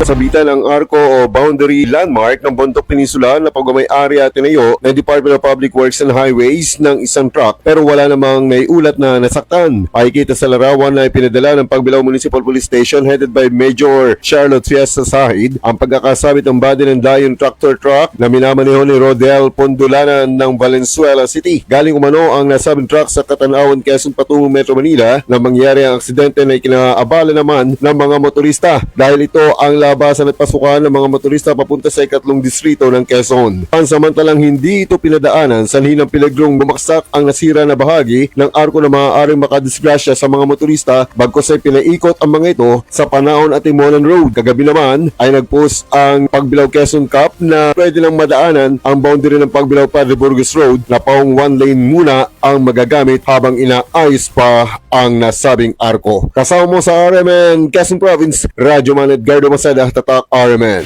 Sabitan ang arko o boundary landmark ng Bontoc Peninsula na pagmamayari at tinayo ng Department of Public Works and Highways ng isang truck pero wala namang naiulat na nasaktan. Pakikita sa larawan na ipinadala ng Pagbilao Municipal Police Station headed by Major Charlotte Fiesta Sahid ang pagkakasabit ng body ng Lion Tractor Truck na minamaneho ni Rodel Pondulanan ng Valenzuela City. Galing umano ang nasabing truck sa Katanawan, Quezon patungong Metro Manila na mangyari ang aksidente na ikinaabala naman ng mga motorista dahil ito ang labasan at pasukan ng mga motorista papunta sa ikatlong distrito ng Quezon. Pansamantalang hindi ito pinadaanan sanhi ng pilagrong bumaksak ang nasira na bahagi ng arko na maaaring makadisgrasya sa mga motorista bagkos ay pinaikot ang mga ito sa Panaon at Timonan Road. Kagabi naman ay nagpost ang Pagbilao Quezon Cup na pwede lang madaanan ang boundary ng Pagbilao Padre Burgos Road na paong one lane muna ang magagamit habang inaayos pa ang nasabing arko. Kasama mo sa RMN Quezon Province, Radyo Man Edgardo Masada, Tatak RMN.